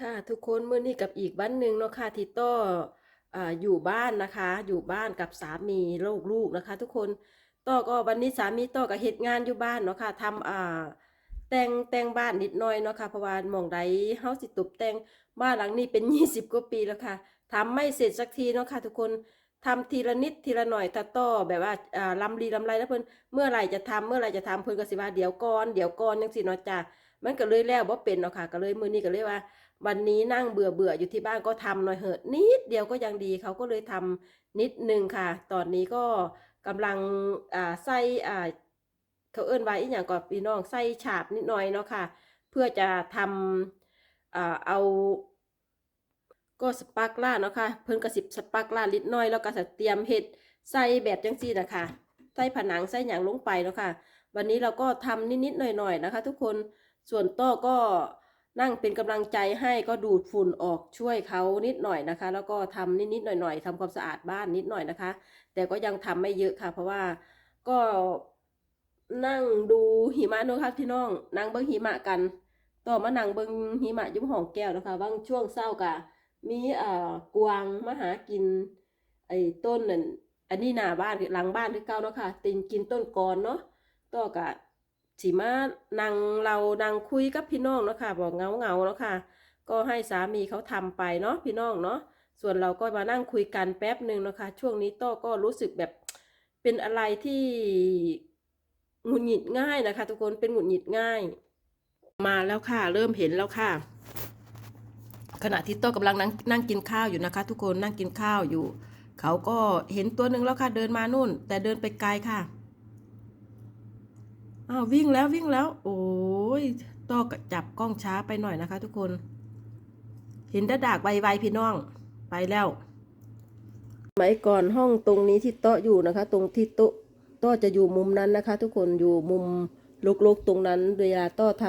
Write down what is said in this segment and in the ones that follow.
ค่ะทุกคนเมื้อนี้กับอีกวันหนึ่งเนาะค่ะที่ต้ออยู่บ้านนะคะ อยู่บ้านกับสามีลูกๆนะคะ ทุกคนต้อก็วันนี้สามีต้อก็เฮ็ดงานอยู่บ้านเนาะค่ะทำอ่าแต่งแต่งบ้านนิดหน่อยเนาะค่ะเพราะว่ามองใดเฮาสิตกแต่งบ้านหลังนี้เป็น20กว่าปีแล้วค่ะทำไม่เสร็จสักทีเนาะค่ะทุกคนทำทีละนิดทีละหน่อยถ้าต้อแบบว่าอ่าลำลีลำไรแล้วเพิ่นเมื่อไหร่จะทำเมื่อไหร่จะทำเพิ่นก็สิว่าเดี๋ยวก่อนเดี๋ยวก่อนจังซี่เนาะจ้ะ มันก็เลยแล้วบ่เป็นเนาะค่ะก็เลยมื้อนี้ก็เลยว่า วันนี้นั่งเบื่อเบื่ออยู่ที่บ้านก็ทำหน่อยเหอะนิดเดียวก็ยังดีเขาก็เลยทำนิดหนึ่งค่ะ ตอนนี้ก็กำลังอ่าใส่อ่าเขาเอิ้นว่าอีหยังก่อนพี่น้องใส่ฉาบนิดหน่อยเนาะค่ะ เพื่อจะทำอ่าเอาก็สปาร์กล่าเนาะค่ะเพิ่นก็สิบสปาร์กล่านิดหน่อย แล้วก็จะเตรียมเฮ็ดใส่แบบจังซี่นะคะใส่ผนังใส่หยังลงไปเนาะค่ะ วันนี้เราก็ทำนิดๆหน่อยๆนะคะ ทุกคน ส่วนโต้ก็นั่งเป็นกำลังใจให้ก็ดูดฝุ่นออกช่วยเขานิดหน่อยนะคะ แล้วก็ทำนิดๆหน่อย ๆทำความสะอาดบ้านนิดหน่อยนะคะ แต่ก็ยังทำไม่เยอะค่ะ เพราะว่าก็นั่งดูหิมะนะค่ะพี่น้องนั่งเบิ้งหิมะกัน ต่อมานั่งเบิ้งหิมะยุ่มห้องแก้วนะคะบางช่วงเศร้ากะมีเอ่อกวางมาหากินไอ้ต้นนั่นอันนี้หน้าบ้านหลังบ้านที่เก่าเนาะค่ะตินกินต้นกอนเนาะต่อกะ สิมานั่งเรานั่งคุยกับพี่น้องเนาะค่ะ บอกเงาเงาเนาะค่ะ ก็ให้สามีเขาทำไปเนาะพี่น้องเนาะส่วนเราก็มานั่งคุยกันแป๊บหนึ่งเนาะค่ะ ช่วงนี้โต้ก็รู้สึกแบบเป็นอะไรที่หงุดหงิดง่ายนะคะ ทุกคนเป็นหงุดหงิดง่าย มาแล้วค่ะ เริ่มเห็นแล้วค่ะ ขณะที่โต้กำลังนั่งนั่งกินข้าวอยู่นะคะ ทุกคนนั่งกินข้าวอยู่ เขาก็เห็นตัวหนึ่งแล้วค่ะ เดินมานู่น แต่เดินไปไกลค่ะ อ้าววิ่งแล้ววิ่งแล้ว โอ้ยต้อกจับกล้องช้าไปหน่อยนะคะ ทุกคน เห็นดาดากไวๆพี่น้องไปแล้วสมัยก่อนห้องตรงนี้ที่โต๊ะอยู่นะคะ ตรงที่โต๊ะโต๊ะจะอยู่มุมนั้นนะคะ ทุกคนอยู่มุมลุกๆตรงนั้นเวลาโต๊ะท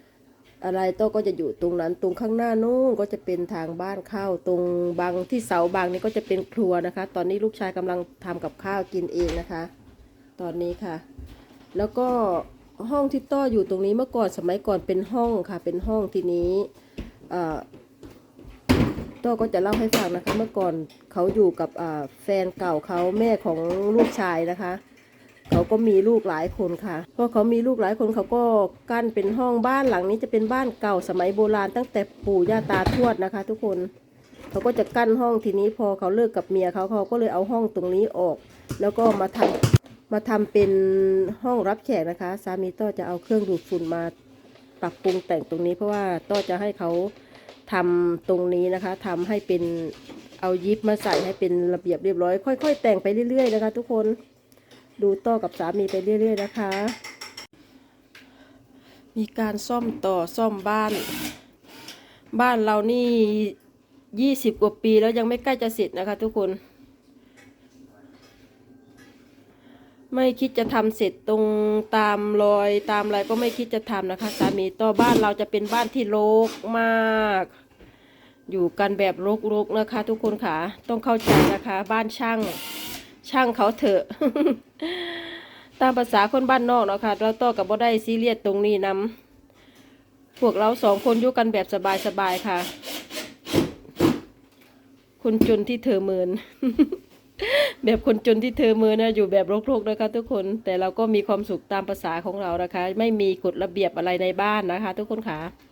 ำอะไรโต๊ะก็จะอยู่ตรงนั้น ตรงข้างหน้านู้นก็จะเป็นทางบ้านเข้าตรงบางที่เสาบางนี่ก็จะเป็นครัวนะคะ ตอนนี้ลูกชายกำลังทำกับข้าวกินเองนะคะ ตอนนี้ค่ะ แล้วก็ห้องที่ต้ออยู่ตรงนี้เมื่อก่อนสมัยก่อนเป็นห้องค่ะ เป็นห้องทีนี้ต้อก็จะเล่าให้ฟังนะคะ เมื่อก่อนเขาอยู่กับแฟนเก่าเขาแม่ของลูกชายนะคะเขาก็มีลูกหลายคนค่ะ เพอเขามีลูกหลายคนเขาก็กั้นเป็นห้องบ้านหลังนี้จะเป็นบ้านเก่าสมัยโบราณตั้งแต่ปู่ย่าตาทวดนะคะ ทุกคนเขาก็จะกั้นห้องทีนี้พอเขาเลิกกับเมียเขาเขาก็เลยเอาห้องตรงนี้ออก แล้วก็มาทำ มาทำเป็นห้องรับแขกนะคะ สามีต้อจะเอาเครื่องดูดฝุ่นมาปรับปรุงแต่งตรงนี้ เพราะว่าต้อจะให้เขาทำตรงนี้นะคะทำให้เป็นเอายิปมาใส่ให้เป็นระเบียบเรียบร้อย ค่อย ๆ แต่งไปเรื่อย ๆ นะคะ ทุกคนดูต้อกับสามีไปเรื่อย ๆ นะคะ มีการซ่อมต่อซ่อมบ้าน บ้านเรานี่ยี่สิบกว่าปีแล้วยังไม่ใกล้จะเสร็จนะคะ ทุกคน ไม่คิดจะทำเสร็จตรงตามรอยตามอะไรก็ไม่คิดจะทำนะคะ สามีต่อบ้านเราจะเป็นบ้านที่รกมาก อยู่กันแบบรกๆนะคะ ทุกคนค่ะต้องเข้าใจนะคะ บ้านช่าง ช่างเขาเถอะ ตามภาษาคนบ้านนอกเนาะค่ะเราต่อกับบ่ได้ซีเรียสตรงนี้นำพวกเราสองคนอยู่กันแบบสบายๆค่ะ คุณจนที่เธอเมิน แบบคนจนที่เธอมือนะอยู่แบบโรคๆนะคะ ทุกคนแต่เราก็มีความสุขตามภาษาของเรานะคะ ไม่มีกฎระเบียบอะไรในบ้านนะคะ ทุกคนค่ะ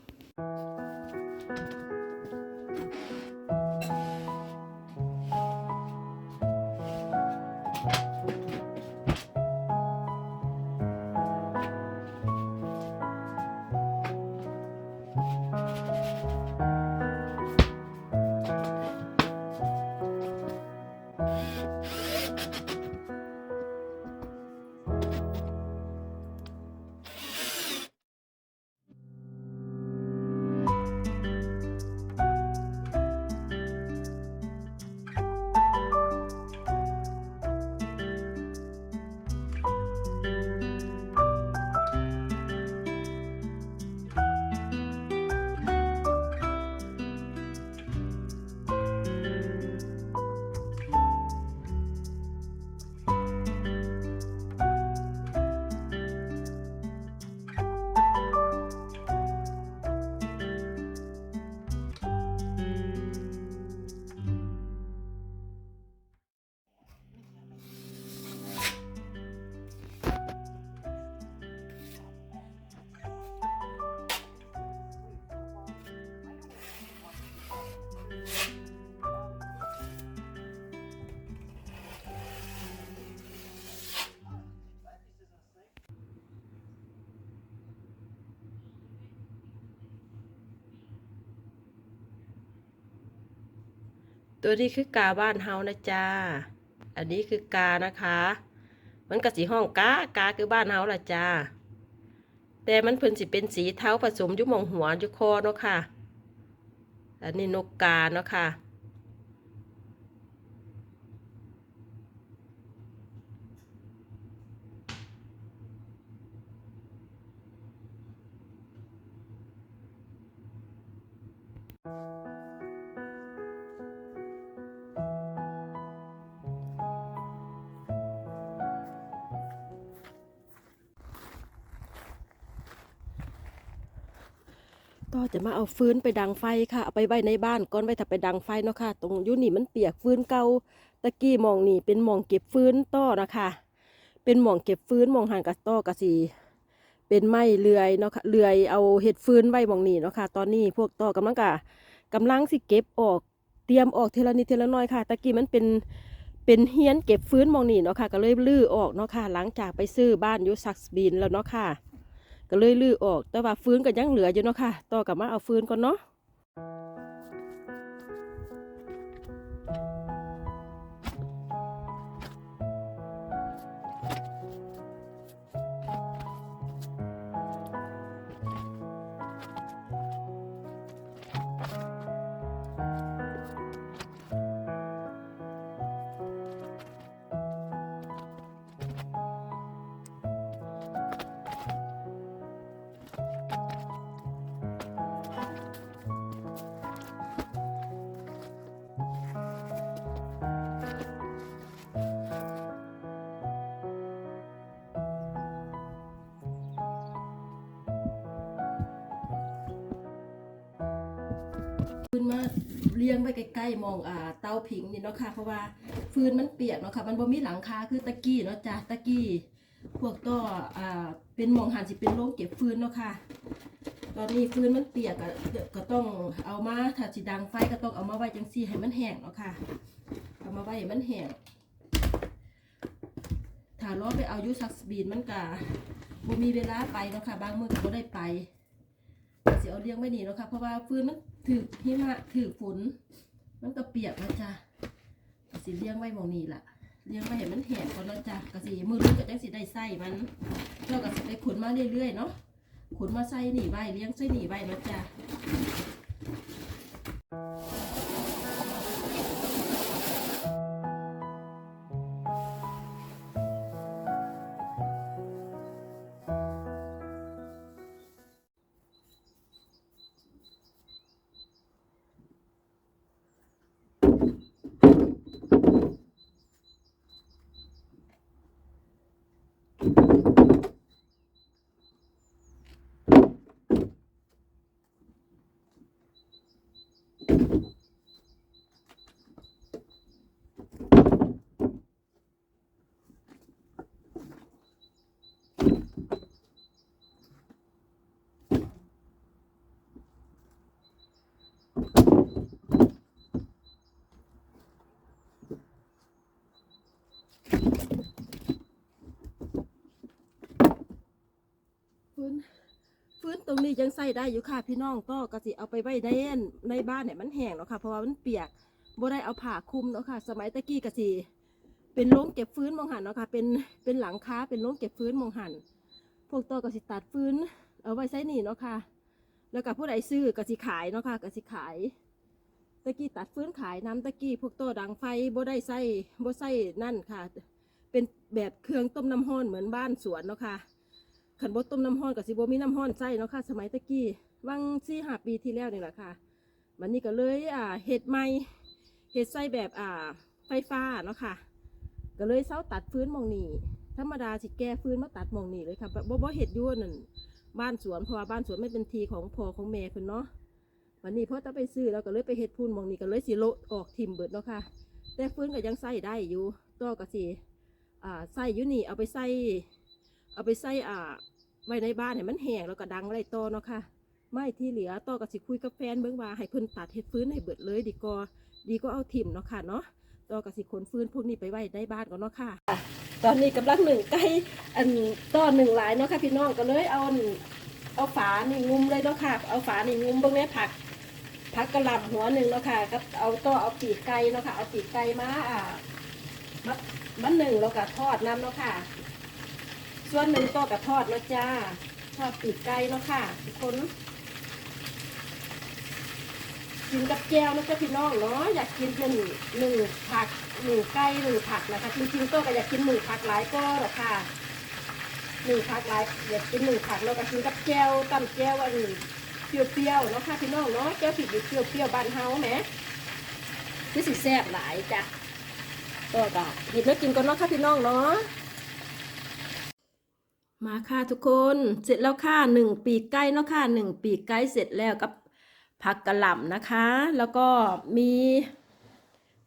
ตัวนี้คือกาบ้านเฮานะจ้า อันนี้คือกานะคะ มันกะสีห้องกากาคือบ้านเฮาละจ้า แต่มันเพิ่นสิเป็นสีเทาผสมยุหมองหัวยุคอเนาะค่ะ อันนี้นกกาเนาะค่ะ ก็จะมาเอาฟืนไปดังไฟค่ะเอาไปไว้ในบ้านก่อนไว้ถ้าไปดังไฟเนาะค่ะ ตรงยุนี่มันเปียกฟืนเก่าตะกี้มองนี่เป็นมองเก็บฟืนต่อนะคะเป็นมองเก็บฟืนมองหันกับต่อกะสีเป็นไม้เลื่อยเนาะค่ะเลื่อยเอาเห็ดฟืนไว้มองนี่เนาะค่ะ ตอนนี้พวกต่อกำลังกะกำลังสิเก็บออกเตรียมออกเทละนิดเทละน้อยค่ะ ตะกี้มันเป็นเป็นเฮียนเก็บฟืนมองนี่เนาะค่ะ ก็เลยลื้อออกเนาะค่ะ หลังจากไปซื้อบ้านยูซักสบินแล้วเนาะค่ะ ก็เลยลื้อออก แต่ว่าฟื้นก็ยังเหลืออยู่เนาะค่ะ ต่อกลับมาเอาฟื้นก่อนเนาะ ลี้ยงไว้ใกล้ๆมองอ่าเตาผิงนี่เนาะค่ะ เพราะว่าฟืนมันเปียกเนาะค่ะ มันบ่มีหลังคาคือตะกี้เนาะจ้ะตะกี้ พวกต่ออ่าเป็นมองหันสิเป็นโรงเก็บฟืนเนาะค่ะ ตอนนี้ฟืนมันเปียกก็ก็ต้องเอามาถ้าสิดังไฟก็ต้องเอามาไว้จังซี่ให้มันแห้งเนาะค่ะ เอามาไว้ให้มันแห้งถ้ารอไปเอายูซักสบีนมันก็บ่มีเวลาไปเนาะค่ะ บางมื้อก็บ่ได้ไปสิเอาเลี้ยงไว้นี่เนาะค่ะ เพราะว่าฟืนมัน ถือหิมะถือฝนมันก็เปียกแล้วจ้ะกสิเลี้ยงไว้หมองนี้ล่ะเลี้ยงไว้เห็นมันแห้งก่อนแล้วจ้ะกสิมือรุ่นก็จังสิได้ใส่มันเราก็สิได้ขนมาเรื่อยๆเนาะขนมาใส่หนีใบเลี้ยงใส่นี่ไว้แล้วจ้ะ รงนี้ยังใส่ได้อยู่ค่ะพี่น้องก็ก็สิเอาไปไว้ในในบ้านเนี่ยมันแห้งเนาะค่ะเพราะว่ามันเปียกบ่ได้เอาผ้าคลุมเนาะค่ะ สมัยตะกี้ก็สิเป็นโรงเก็บฟืนมองหันเนาะค่ะเป็นเป็นหลังคาเป็นโรงเก็บฟืนมองหันพวกต่อก็สิตัดฟืนเอาไว้ใส่นี่เนาะค่ะ แล้วก็ผู้ใดซื้อก็สิขายเนาะค่ะก็สิขายตะกี้ตัดฟืนขายน้ำตะกี้พวกโตดังไฟบ่ได้ใส่บ่ใส่นั่นค่ะ เป็นแบบเครื่องต้มน้ำห้อนเหมือนบ้านสวนเนาะค่ะ ขันบ่ต้มน้ำห้อนกับสิบมีน้ำห้อนใส่เนาะค่ะ สมัยตะกี้วังสี่ห้าปีที่แล้วนี่แหละค่ะวันนี้ก็เลยอ่าเห็ดใหม่เห็ดใส่แบบอ่าไฟฟ้าเนาะค่ะ ก็เลยเซาตัดฟื้นมองนี่ธรรมดาสิแก้ฟื้นมาตัดมองนี่เลยค่ะบ่บ่เห็ดยั่วนั่นบ้านสวนพราะว่าบ้านสวนไม่เป็นทีของพอของแม่เพิ่นเนาะวันนี้พอต้องไปซื้อเราก็เลยไปเฮ็ดพูนมองนี้ก็เลยสิโลออกทิมเบิดเนาะค่ะ แต่ฟื้นก็ยังใส่ได้อยู่ต่อก็สิอ่าใส่อยู่นี่เอาไปใส่ เอาไปใส่อ่าไว้ในบ้านให้มันแห้งแล้วก็ดังไรต่อเนาะค่ะไม่ที่เหลือต่อก็สิคุยกับแฟนเบิ่งว่าให้เพิ่นตัดเฮ็ดฟื้นให้เบิดเลยดีกว่าดีก็เอาทิมเนาะค่ะเนาะต่อก็สิขนฟื้นพวกนี้ไปไว้ในบ้านก่อนเนาะค่ะ ตอนนี้กำลังหนึ่งไก่อันต้อหนึ่งหลายเนาะค่ะพี่น้องก็เลยเอาเอาฝานี่งุมเลยเนาะค่ะ เอาฝานี่งุมเบิ่งแม่ผักพักกระหล่ำหัวหนึ่งเนาะค่ะก็เอาต่อเอาปีกไก่เนาะค่ะเอาปีกไก่มาอ่ามัดมันหนึ่งแล้วก็ทอดน้ำเนาะค่ะ ส่วนหนึ่งต่อกับทอดเนาะจ้า ทอดปีกไก่เนาะค่ะ ทุกคนกินกับแจวนะจ๊ะพี่น้องเนาะอยากกินหนึ่งหนึ่งผักหนึ่งไก่หนึ่งผักนะคะจริงๆก็อยากกินหนึ่งผักหลายก็หรอกค่ะหนึ่งผักหลายอยากกินหนึ่งผักแล้วก็กินกับแจวตำแจวอันเปรี้ยวๆเนาะค่ะพี่น้องเนาะแจวผิดเปรี้ยวๆบ้านเฮาแหมคือสิแซ่บหลายจ้ะก็ก็เห็ดแล้วกินก่อนเนาะค่ะพี่น้องเนาะ มาค่ะทุกคนเสร็จแล้วค่ะหนึ่งปีกไก่เนาะค่ะหนึ่งปีกไก่เสร็จแล้วกับผักกระหล่ำนะคะ แล้วก็มี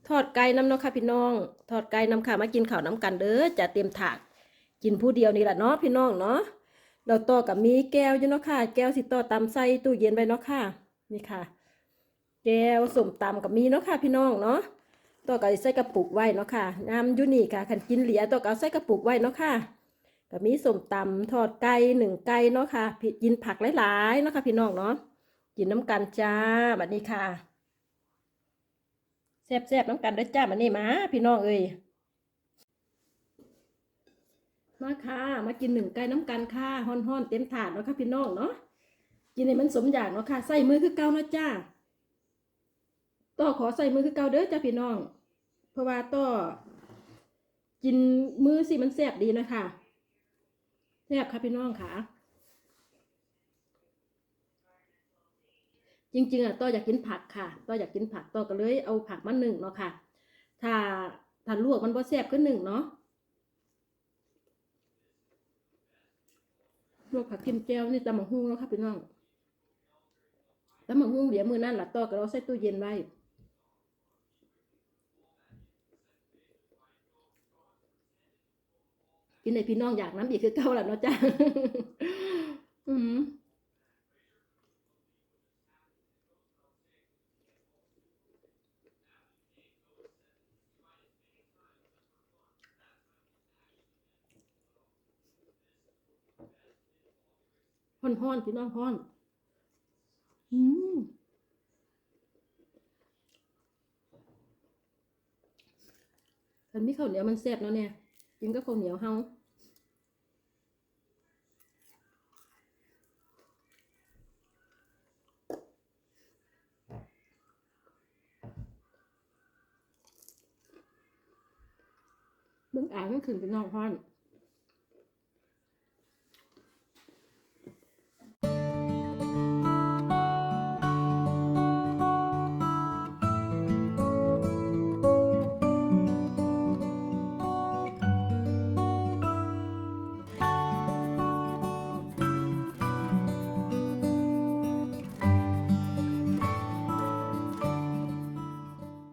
ทอดไก่น้ำเนาะค่ะพี่น้อง ทอดไก่น้ำค่ะมากินข้าวน้ำกันเด้อจะเตรียมถาดกินผู้เดียวนี่แหละเนาะพี่น้องเนาะเราต่อกับมีแก้วอยู่เนาะค่ะ แก้วสิต่อตำใส่ตู้เย็นไว้เนาะค่ะ นี่ค่ะ แก้วสมตำกับมีเนาะค่ะ พี่น้องเนาะต่อกับใส่กระปุกไว้เนาะค่ะน้ำยูนี่ค่ะขันกินเหลียต่อกับใส่กระปุกไว้เนาะค่ะ ก็มีส้มตำทอดไก่หนึ่งไก่เนาะค่ะกินผักหลายๆเนาะค่ะพี่น้องเนาะกินน้ำกันจ้าบัดนี้ค่ะแซ่บๆน้ำกันด้อจ้าบัดนี้มา พี่น้องเอ้ยมาค่ะมากินหนึ่งไก่น้ำกันค่ะฮ้อนๆเต็มถาดเนาะค่ะพี่น้องเนาะกินให้มันสมอยากเนาะค่ะใส่มือคือเก่าเนาะจ้าต่อขอใส่มือคือเก่าเด้อจ้าพี่น้อง เพราะว่าต่อกินมือสิมันแซ่บดีนะคะ แซ่บค่ะพี่น้องค่ะ จริงๆอะต้ออยากกินผักค่ะต้ออยากกินผักต้อก็เลยเอาผักมาหนึ่งเนาะค่ะ ถ้าถ้าลวกมันบ่แซ่บก็หนึ่งเนาะลวกผักทิมแก้วนี่ตำหมะฮุ่งเนาะค่ะพี่น้องตำหมะฮุ่งเดี๋ยวมือนั่นหละต้อก็เราใส่ตู้เย็นไว้ กินในพี่น้องอยากน้ำอีกคือเก่าแหละเนาะจ้าอืมฮ้อนฮ้อนพี่น้องฮ้อนอืมอันมีข้าวเหนียวมันแซ่บเนาะเนี่ย กินกับข้าวเหนียวเฮาเบิ่งอ่างมันขึ้นเป็นน้องฮ้อน